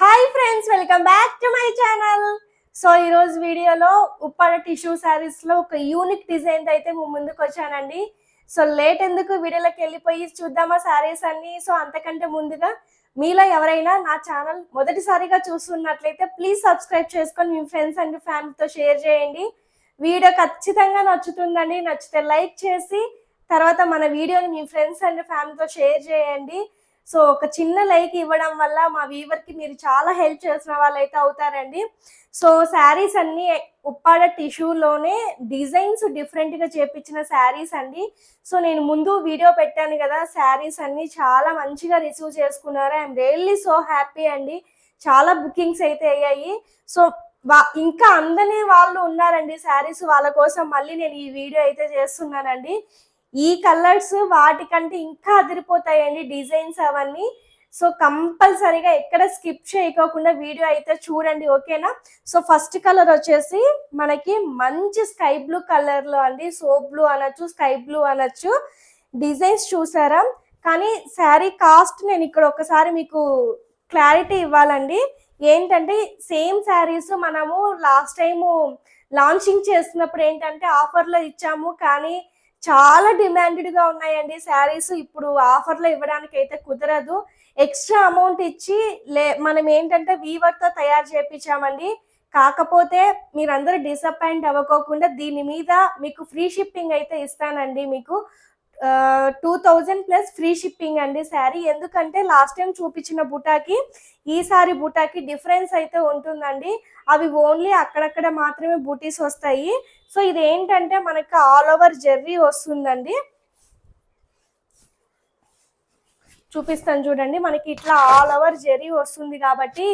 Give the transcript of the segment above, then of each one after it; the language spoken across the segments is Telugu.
Hi friends welcome back to my channel so ఈరోజు వీడియోలో ఉప్పాడ టిష్యూ శారీస్లో ఒక యూనిక్ డిజైన్ అయితే ముందుకు వచ్చానండి. సో లేట్ ఎందుకు వీడియోలోకి వెళ్ళిపోయి చూద్దామా శారీస్ అన్ని? సో అంతకంటే ముందుగా మీలో ఎవరైనా నా ఛానల్ మొదటిసారిగా చూస్తున్నట్లయితే ప్లీజ్ సబ్స్క్రైబ్ చేసుకొని మీ ఫ్రెండ్స్ అండ్ ఫ్యామిలీతో షేర్ చేయండి. వీడియో ఖచ్చితంగా నచ్చుతుందండి. నచ్చితే లైక్ చేసి తర్వాత మన వీడియోని మీ ఫ్రెండ్స్ అండ్ ఫ్యామిలీతో షేర్ చేయండి. సో ఒక చిన్న లైక్ ఇవ్వడం వల్ల మా వీవర్కి మీరు చాలా హెల్ప్ చేసిన వాళ్ళు అయితే అవుతారండి. సో శారీస్ అన్ని ఉప్పాడ టిష్యూలోనే డిజైన్స్ డిఫరెంట్గా చేపించిన శారీస్ అండి. సో నేను ముందు వీడియో పెట్టాను కదా శారీస్ అన్ని చాలా మంచిగా రిసీవ్ చేసుకున్నారు. ఐఎమ్ రియల్లీ సో హ్యాపీ అండి. చాలా బుకింగ్స్ అయితే అయ్యాయి. సో వా- ఇంకా అందని వాళ్ళు ఉన్నారండి శారీస్ వాళ్ళ కోసం మళ్ళీ నేను ఈ వీడియో అయితే చేస్తున్నానండి. ఈ కలర్స్ వాటికంటే ఇంకా అదిరిపోతాయండి డిజైన్స్ అవన్నీ. సో కంపల్సరీగా ఎక్కడ స్కిప్ చేయకోకుండా వీడియో అయితే చూడండి ఓకేనా? సో ఫస్ట్ కలర్ వచ్చేసి మనకి మంచి స్కై బ్లూ కలర్లో అండి. సోప్ బ్లూ అనొచ్చు స్కై బ్లూ అనొచ్చు. డిజైన్స్ చూసారా? కానీ శారీ కాస్ట్ నేను ఇక్కడ ఒకసారి మీకు క్లారిటీ ఇవ్వాలండి. ఏంటంటే సేమ్ శారీస్ మనము లాస్ట్ టైము లాంచింగ్ చేసినప్పుడు ఏంటంటే ఆఫర్లో ఇచ్చాము. కానీ చాలా డిమాండెడ్గా ఉన్నాయండి. శారీస్ ఇప్పుడు ఆఫర్లో ఇవ్వడానికి అయితే కుదరదు. ఎక్స్ట్రా అమౌంట్ ఇచ్చి లే మనం ఏంటంటే వీవర్తో తయారు చేయించామండి కాకపోతే మీరందరూ డిసప్పాయింట్ అవ్వకోకుండా దీని మీద మీకు ఫ్రీ షిప్పింగ్ అయితే ఇస్తానండి మీకు. Two thousand plus free shipping అండి శారీ. ఎందుకంటే లాస్ట్ టైం చూపించిన బుటాకి ఈసారి బుటాకి డిఫరెన్స్ అయితే ఉంటుందండి. అవి ఓన్లీ అక్కడక్కడ మాత్రమే బూటీస్ వస్తాయి. సో ఇది ఏంటంటే మనకి ఆల్ ఓవర్ జెర్రీ వస్తుందండి. చూపిస్తాను చూడండి. మనకి ఇట్లా ఆల్ ఓవర్ జెరీ వస్తుంది కాబట్టి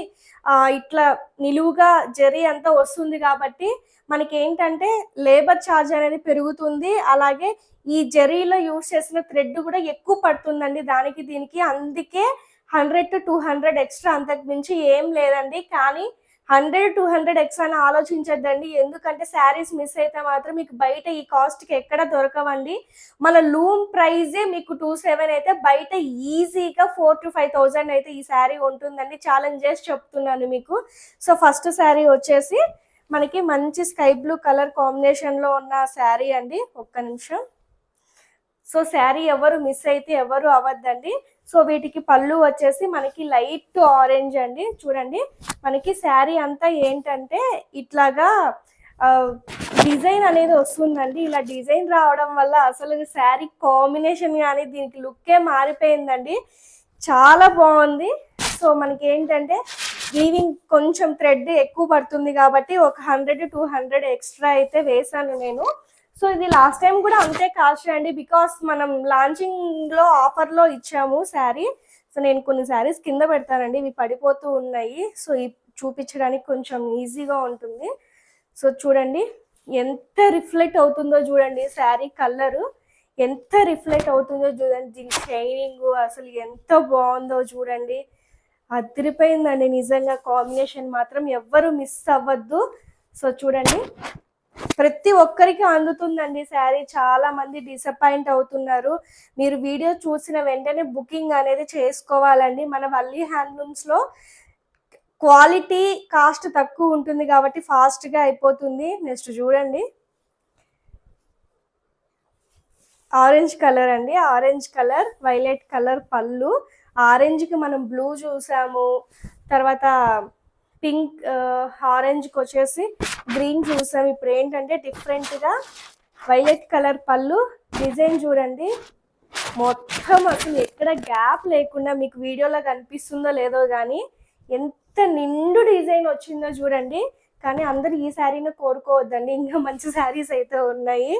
ఇట్లా నిలువుగా జెరీ అంతా వస్తుంది కాబట్టి మనకి ఏంటంటే లేబర్ ఛార్జ్ అనేది పెరుగుతుంది. అలాగే ఈ జెరీలో యూస్ చేసిన థ్రెడ్ కూడా ఎక్కువ పడుతుందండి దానికి దీనికి. అందుకే hundred to two hundred extra అంతకు మించి ఏం లేదండి. కానీ హండ్రెడ్ టూ హండ్రెడ్ ఎక్స్ట్రా అని ఆలోచించద్దండి. ఎందుకంటే శారీస్ మిస్ అయితే మాత్రం మీకు బయట ఈ కాస్ట్కి ఎక్కడ దొరకవండి. మన లూమ్ ప్రైజే మీకు టూ సెవెన్ అయితే బయట ఈజీగా ఫోర్ టు ఫైవ్ థౌజండ్ అయితే ఈ శారీ ఉంటుందండి. ఛాలెంజ్ చేసి చెప్తున్నాను మీకు. సో ఫస్ట్ శారీ వచ్చేసి మనకి మంచి స్కై బ్లూ కలర్ కాంబినేషన్లో ఉన్న శారీ అండి. ఒక్క నిమిషం. సో శారీ ఎవరు మిస్ అయితే ఎవరు అవ్వద్దండి. సో వీటికి పళ్ళు వచ్చేసి మనకి లైట్ ఆరెంజ్ అండి. చూడండి. మనకి శారీ అంతా ఏంటంటే ఇట్లాగా డిజైన్ అనేది వస్తుందండి. ఇలా డిజైన్ రావడం వల్ల అసలు శారీ కాంబినేషన్ కానీ దీనికి లుక్కే మారిపోయిందండి. చాలా బాగుంది. సో మనకి ఏంటంటే వీవింగ్ కొంచెం థ్రెడ్ ఎక్కువ పడుతుంది కాబట్టి ఒక హండ్రెడ్ టూ హండ్రెడ్ ఎక్స్ట్రా అయితే వేసాను నేను. సో ఇది లాస్ట్ టైం కూడా అంతే కాస్ట్ అండి బికాస్ మనం లాంచింగ్లో ఆఫర్లో ఇచ్చాము శారీ సో నేను కొన్ని శారీస్ కింద పెడతానండి. ఇవి పడిపోతూ ఉన్నాయి. సో ఇవి చూపించడానికి కొంచెం ఈజీగా ఉంటుంది. సో చూడండి ఎంత రిఫ్లెక్ట్ అవుతుందో చూడండి శారీ కలరు ఎంత రిఫ్లెక్ట్ అవుతుందో చూడండి. దీని షైనింగ్ అసలు ఎంత బాగుందో చూడండి. అదిరిపోయిందండి నిజంగా. కాంబినేషన్ మాత్రం ఎవ్వరు మిస్ అవ్వద్దు. సో చూడండి ప్రతి ఒక్కరికి అందుతుందండి శారీ. చాలా మంది డిసప్పాయింట్ అవుతున్నారు. మీరు వీడియో చూసిన వెంటనే బుకింగ్ అనేది చేసుకోవాలండి. మన వల్లి హ్యాండ్లూమ్స్లో క్వాలిటీ కాస్ట్ తక్కువ ఉంటుంది కాబట్టి ఫాస్ట్గా అయిపోతుంది. నెక్స్ట్ చూడండి. ఆరెంజ్ కలర్ అండి. ఆరెంజ్ కలర్ వైలెట్ కలర్ పళ్ళు. ఆరెంజ్కి మనం బ్లూ చూసాము. తర్వాత పింక్ ఆరెంజ్కి వచ్చేసి గ్రీన్ చూసాం. ఇప్పుడు ఏంటంటే డిఫరెంట్గా వైలెట్ కలర్ పళ్ళు డిజైన్ చూడండి. మొత్తం అసలు ఎక్కడ గ్యాప్ లేకుండా మీకు వీడియోలో కనిపిస్తుందో లేదో కానీ ఎంత నిండు డిజైన్ వచ్చిందో చూడండి. కానీ అందరూ ఈ శారీని కోరుకోవద్దండి. ఇంకా మంచి శారీస్ అయితే ఉన్నాయి.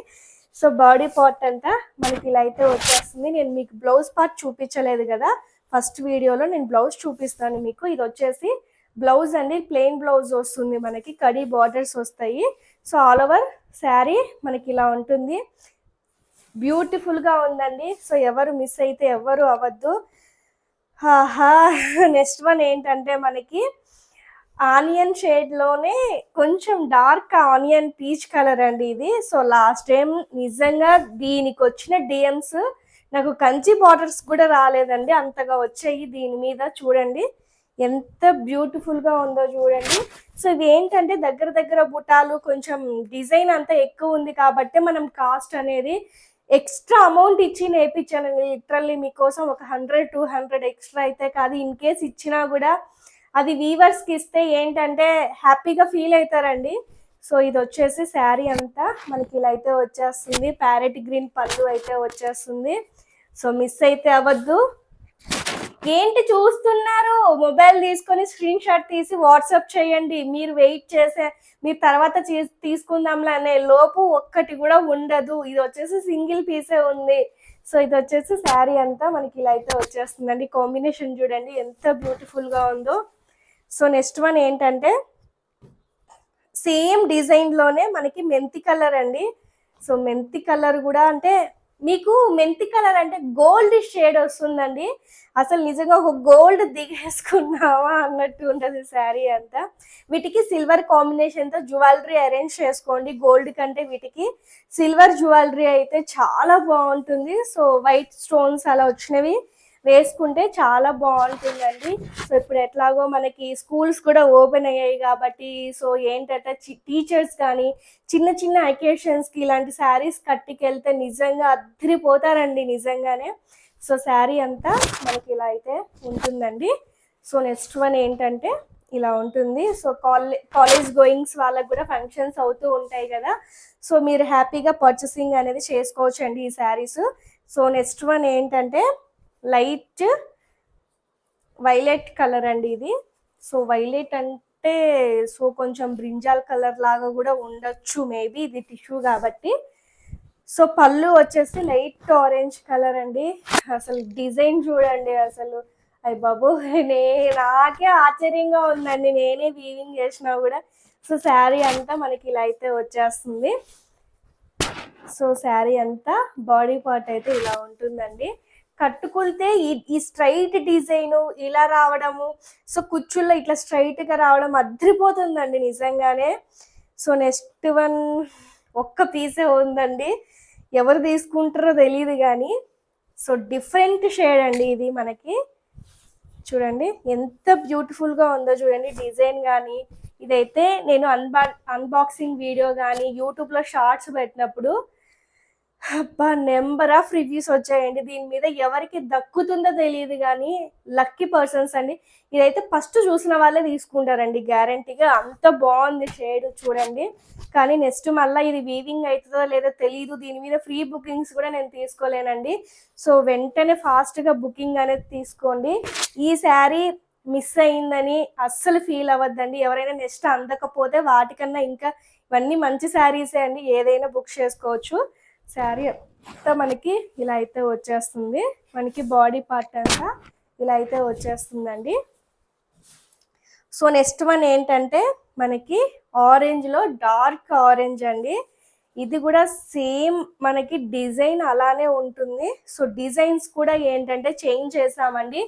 సో బాడీ పార్ట్ అంతా మనకి ఇలా అయితే వచ్చేస్తుంది. నేను మీకు బ్లౌజ్ పార్ట్ చూపించలేదు కదా. ఫస్ట్ వీడియోలో నేను బ్లౌజ్ చూపిస్తాను మీకు. ఇది వచ్చేసి బ్లౌజ్ అండి ప్లెయిన్ బ్లౌజ్ వస్తుంది మనకి కడీ బార్డర్స్ వస్తాయి. సో ఆల్ ఓవర్ శారీ మనకి ఇలా ఉంటుంది. బ్యూటిఫుల్గా ఉందండి. సో ఎవరు మిస్ అయితే ఎవరు అవ్వద్దు. ఆహా నెక్స్ట్ వన్ ఏంటంటే మనకి ఆనియన్ షేడ్లోనే కొంచెం డార్క్ ఆనియన్ పీచ్ కలర్ అండి ఇది. సో లాస్ట్ టైం నిజంగా దీనికి వచ్చిన డిఎమ్స్ నాకు కంచి బార్డర్స్ కూడా రాలేదండి. అంతగా వచ్చాయి దీని మీద చూడండి. ఎంత బ్యూటిఫుల్గా ఉందో చూడండి. సో ఇవి ఏంటంటే దగ్గర దగ్గర బుటాలు కొంచెం డిజైన్ అంతా ఎక్కువ ఉంది కాబట్టి మనం కాస్ట్ అనేది ఎక్స్ట్రా అమౌంట్ ఇచ్చి నేర్పించాను లిటరల్లీ మీకోసం ఒక హండ్రెడ్ టూ హండ్రెడ్ ఎక్స్ట్రా అయితే కాదు. ఇన్ కేస్ ఇచ్చినా కూడా అది వీవర్స్కి ఇస్తే ఏంటంటే హ్యాపీగా ఫీల్ అవుతారండి. సో ఇది వచ్చేసి శారీ అంతా మనకి ఇలా అయితే వచ్చేస్తుంది. ప్యారెట్ గ్రీన్ పళ్ళు అయితే వచ్చేస్తుంది. సో మిస్ అయితే అవ్వద్దు. ఏంటి చూస్తున్నారు? మొబైల్ తీసుకొని స్క్రీన్ షాట్ తీసి వాట్సాప్ చేయండి. మీరు వెయిట్ చేసే మీరు తర్వాత తీసుకుందాంలే అనే లోపు ఒక్కటి కూడా ఉండదు. ఇది వచ్చేసి సింగిల్ పీసే ఉంది. సో ఇది వచ్చేసి శారీ అంతా మనకి ఇలా అయితే వచ్చేస్తుందండి. కాంబినేషన్ చూడండి ఎంత బ్యూటిఫుల్గా ఉందో. సో నెక్స్ట్ వన్ ఏంటంటే సేమ్ డిజైన్లోనే మనకి మెంతి కలర్ అండి. సో మెంతి కలర్ కూడా అంటే మీకు మెంతి కలర్ అంటే గోల్డ్ షేడ్ వస్తుందండి. అసలు నిజంగా ఒక గోల్డ్ దిగేసుకున్నావా అన్నట్టు ఉంటుంది శారీ అంతా. వీటికి సిల్వర్ కాంబినేషన్తో జ్యువెలరీ అరేంజ్ చేసుకోండి. గోల్డ్ కంటే వీటికి సిల్వర్ జ్యువెలరీ అయితే చాలా బాగుంటుంది. సో వైట్ స్టోన్స్ అలా వచ్చినవి. వేసుకుంటే చాలా బాగుంటుందండి. సో ఇప్పుడు ఎట్లాగో మనకి స్కూల్స్ కూడా ఓపెన్ అయ్యాయి కాబట్టి సో ఏంటంటే టీచర్స్ కానీ చిన్న చిన్న అకేషన్స్కి ఇలాంటి శారీస్ కట్టుకెళ్తే నిజంగా అద్దరిపోతారండి నిజంగానే. సో శారీ అంతా మనకి ఇలా అయితే ఉంటుందండి. సో నెక్స్ట్ వన్ ఏంటంటే ఇలా ఉంటుంది. సో కాలే కాలేజ్ గోయింగ్స్ వాళ్ళకు కూడా ఫంక్షన్స్ అవుతూ ఉంటాయి కదా. సో మీరు హ్యాపీగా పర్చేసింగ్ అనేది చేసుకోవచ్చు అండి ఈ శారీస్. సో నెక్స్ట్ వన్ ఏంటంటే లైట్ వైలెట్ కలర్ అండి ఇది. సో వైలెట్ అంటే సో కొంచెం బ్రింజాల్ కలర్ లాగా కూడా ఉండొచ్చు మేబీ ఇది టిష్యూ కాబట్టి. సో పళ్ళు వచ్చేసి లైట్ ఆరెంజ్ కలర్ అండి. అసలు డిజైన్ చూడండి అసలు. అయ్య బాబు నే నాకే ఆశ్చర్యంగా ఉందండి. నేనే వీవింగ్ చేసినా కూడా. సో శారీ అంతా మనకి ఇలా అయితే వచ్చేస్తుంది. సో శారీ అంతా బాడీ పార్ట్ అయితే ఇలా ఉంటుందండి. కట్టుకుంటే ఈ ఈ స్ట్రైట్ డిజైన్ ఇలా రావడము. సో కుచ్చుల్లో ఇట్లా స్ట్రైట్గా గా రావడం అద్రిపోతుందండి నిజంగానే. సో నెక్స్ట్ వన్ ఒక్క పీసే ఉందండి. ఎవరు తీసుకుంటారో తెలియదు కానీ సో డిఫరెంట్ షేడ్ అండి ఇది మనకి. చూడండి ఎంత బ్యూటిఫుల్గా ఉందో చూడండి డిజైన్ కానీ ఇదైతే నేను అన్బా అన్బాక్సింగ్ వీడియో కానీ యూట్యూబ్లో షార్ట్స్ పెట్టినప్పుడు అబ్బా నెంబర్ ఆఫ్ రివ్యూస్ వచ్చాయండి. దీని మీద ఎవరికి దక్కుతుందో తెలియదు కానీ లక్కీ పర్సన్స్ అండి. ఇదైతే ఫస్ట్ చూసిన వాళ్ళే తీసుకుంటారండి. గ్యారంటీగా అంత బాగుంది షేడ్ చూడండి. కానీ నెక్స్ట్ మళ్ళీ ఇది వీవింగ్ అవుతుందో లేదో తెలియదు దీని మీద ఫ్రీ బుకింగ్స్ కూడా నేను తీసుకోలేనండి. సో వెంటనే ఫాస్ట్గా బుకింగ్ అనేది తీసుకోండి. ఈ శారీ మిస్ అయిందని అస్సలు ఫీల్ అవ్వద్దండి. ఎవరైనా నెక్స్ట్ అందకపోతే వాటికన్నా ఇంకా ఇవన్నీ మంచి శారీసే అండి. ఏదైనా బుక్ చేసుకోవచ్చు. శారీ అంతా మనకి ఇలా అయితే వచ్చేస్తుంది. మనకి బాడీ పార్ట్ అంతా ఇలా అయితే వచ్చేస్తుందండి. సో నెక్స్ట్ వన్ ఏంటంటే మనకి ఆరెంజ్లో డార్క్ ఆరెంజ్ అండి. ఇది కూడా సేమ్ మనకి డిజైన్ అలానే ఉంటుంది. సో డిజైన్స్ కూడా ఏంటంటే చేంజ్ చేసామండి.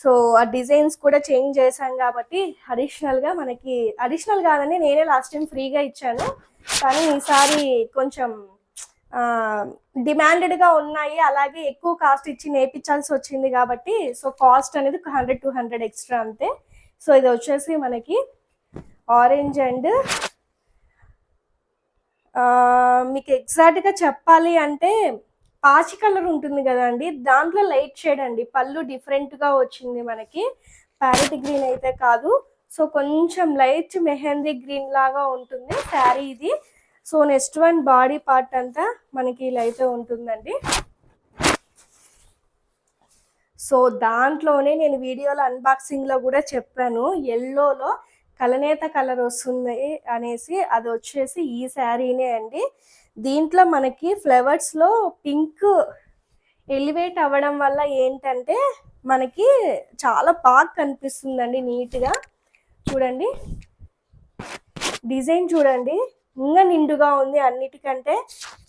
సో ఆ డిజైన్స్ కూడా చేంజ్ చేశాం కాబట్టి అడిషనల్గా మనకి అడిషనల్ కాదని నేనే లాస్ట్ టైం ఫ్రీగా ఇచ్చాను. కానీ ఈసారి కొంచెం డిమాండెడ్గా ఉన్నాయి. అలాగే ఎక్కువ కాస్ట్ ఇచ్చి నేర్పించాల్సి వచ్చింది కాబట్టి సో కాస్ట్ అనేది హండ్రెడ్ టూ హండ్రెడ్ ఎక్స్ట్రా అంతే. సో ఇది వచ్చేసి మనకి ఆరెంజ్ అండ్ మీకు ఎగ్జాక్ట్గా చెప్పాలి అంటే పాచి కలర్ ఉంటుంది కదండి. దాంట్లో లైట్ షేడ్ అండి. పళ్ళు డిఫరెంట్గా వచ్చింది మనకి. ప్యారెట్ గ్రీన్ అయితే కాదు. సో కొంచెం లైట్ మెహందీ గ్రీన్ లాగా ఉంటుంది. శారీ ఇది. So next one body part అంతా మనకి ఇలా అయితే ఉంటుందండి. సో దాంట్లోనే నేను వీడియోలో అన్బాక్సింగ్లో కూడా చెప్పాను. ఎల్లోలో కలనేత కలర్ వస్తుంది అనేసి అది వచ్చేసి ఈ శారీనే అండి. దీంట్లో మనకి ఫ్లవర్స్లో పింక్ ఎలివేట్ అవ్వడం వల్ల ఏంటంటే మనకి చాలా బాగా కనిపిస్తుందండి నీట్గా చూడండి. డిజైన్ చూడండి. ఇంకా నిండుగా ఉంది అన్నిటికంటే.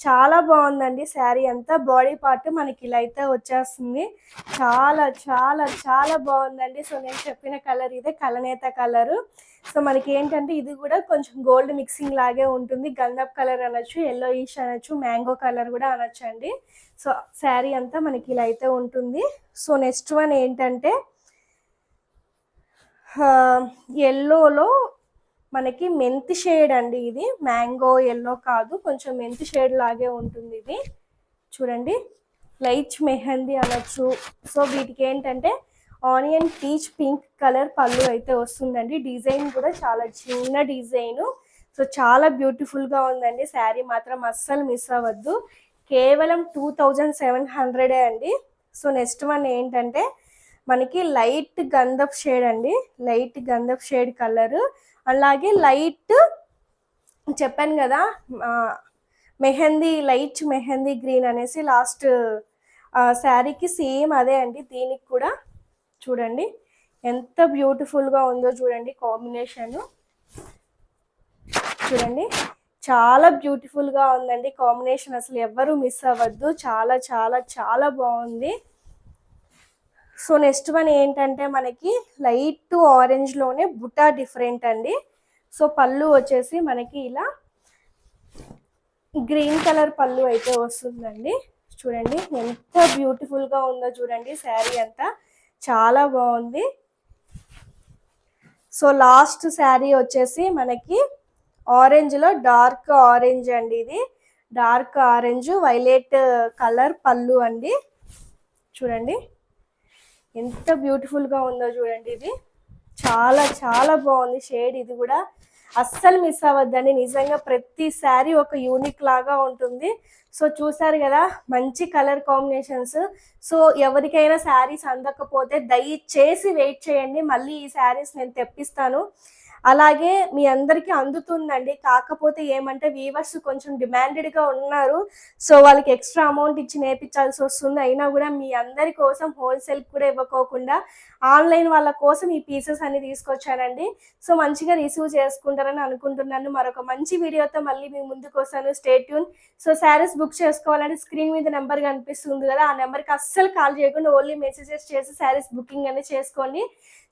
చాలా బాగుందండి శారీ అంతా. బాడీ పార్ట్ మనకి ఇలా అయితే వచ్చేస్తుంది. చాలా చాలా చాలా బాగుందండి. సో నేను చెప్పిన కలర్ ఇదే కలనేత కలరు. సో మనకి ఏంటంటే ఇది కూడా కొంచెం గోల్డ్ మిక్సింగ్ లాగే ఉంటుంది. గంధప్ కలర్ అనొచ్చు ఎల్లో ఈష్ అనొచ్చు మ్యాంగో కలర్ కూడా అనొచ్చు అండి సో శారీ అంతా మనకి ఇలా అయితే ఉంటుంది. సో నెక్స్ట్ వన్ ఏంటంటే ఎల్లోలో మనకి మెంతి షేడ్ అండి ఇది. మ్యాంగో ఎల్లో కాదు. కొంచెం మెంతి షేడ్ లాగే ఉంటుంది ఇది. చూడండి. లైట్ మెహందీ అనొచ్చు. సో వీటికి ఏంటంటే ఆనియన్ పీచ్ పింక్ కలర్ పళ్ళు అయితే వస్తుందండి. డిజైన్ కూడా చాలా చిన్న డిజైన్ సో చాలా బ్యూటిఫుల్గా ఉందండి. శారీ మాత్రం అస్సలు మిస్ అవ్వద్దు. కేవలం టూ థౌజండ్ సెవెన్ హండ్రెడే అండి. సో నెక్స్ట్ వన్ ఏంటంటే మనకి లైట్ గంధప్ షేడ్ అండి. లైట్ గంధప్ షేడ్ కలరు అలాగే లైట్ చెప్పాను కదా మెహందీ లైట్ మెహందీ గ్రీన్ అనేసి లాస్ట్ శారీకి సేమ్ అదే అండి. దీనికి కూడా చూడండి ఎంత బ్యూటిఫుల్గా ఉందో చూడండి కాంబినేషన్. చూడండి చాలా బ్యూటిఫుల్గా ఉందండి కాంబినేషన్. అసలు ఎవ్వరూ మిస్ అవ్వద్దు. చాలా చాలా చాలా బాగుంది. సో నెక్స్ట్ వన్ ఏంటంటే మనకి లైట్ ఆరెంజ్లోనే బుటా డిఫరెంట్ అండి. సో పళ్ళు వచ్చేసి మనకి ఇలా గ్రీన్ కలర్ పళ్ళు అయితే వస్తుందండి. చూడండి ఎంత బ్యూటిఫుల్గా ఉందో చూడండి. శారీ అంతా చాలా బాగుంది. సో లాస్ట్ శారీ వచ్చేసి మనకి ఆరెంజ్లో డార్క్ ఆరెంజ్ అండి ఇది. డార్క్ ఆరెంజ్ వైలెట్ కలర్ పళ్ళు అండి. చూడండి. ఎంత బ్యూటిఫుల్గా ఉందో చూడండి ఇది. చాలా చాలా బాగుంది షేడ్ ఇది కూడా అస్సలు మిస్ అవ్వద్దండి. నిజంగా ప్రతి శారీ ఒక యూనిక్ లాగా ఉంటుంది. సో చూసారు కదా మంచి కలర్ కాంబినేషన్స్ సో ఎవరికైనా శారీస్ అందకపోతే దయచేసి వెయిట్ చేయండి. మళ్ళీ ఈ శారీస్ నేను తెప్పిస్తాను. అలాగే మీ అందరికీ అందుతుందండి. కాకపోతే ఏమంటే వీవర్స్ కొంచెం డిమాండెడ్గా ఉన్నారు. సో వాళ్ళకి ఎక్స్ట్రా అమౌంట్ ఇచ్చి నేర్పించాల్సి వస్తుంది. అయినా కూడా మీ అందరి కోసం హోల్సేల్ కూడా ఇవ్వకోకుండా ఆన్లైన్ వాళ్ళ కోసం ఈ పీసెస్ అన్ని తీసుకొచ్చానండి. సో మంచిగా రిసీవ్ చేసుకుంటారని అనుకుంటున్నాను. మరొక మంచి వీడియోతో మళ్ళీ మీ ముందుకు వస్తాను. Stay tune so saris book చేసుకోవాలంటే స్క్రీన్ మీద నెంబర్ కనిపిస్తుంది కదా ఆ నెంబర్కి అస్సలు కాల్ చేయకుండా ఓన్లీ మెసేజెస్ చేసి శారీస్ బుకింగ్ అనేది చేసుకోండి.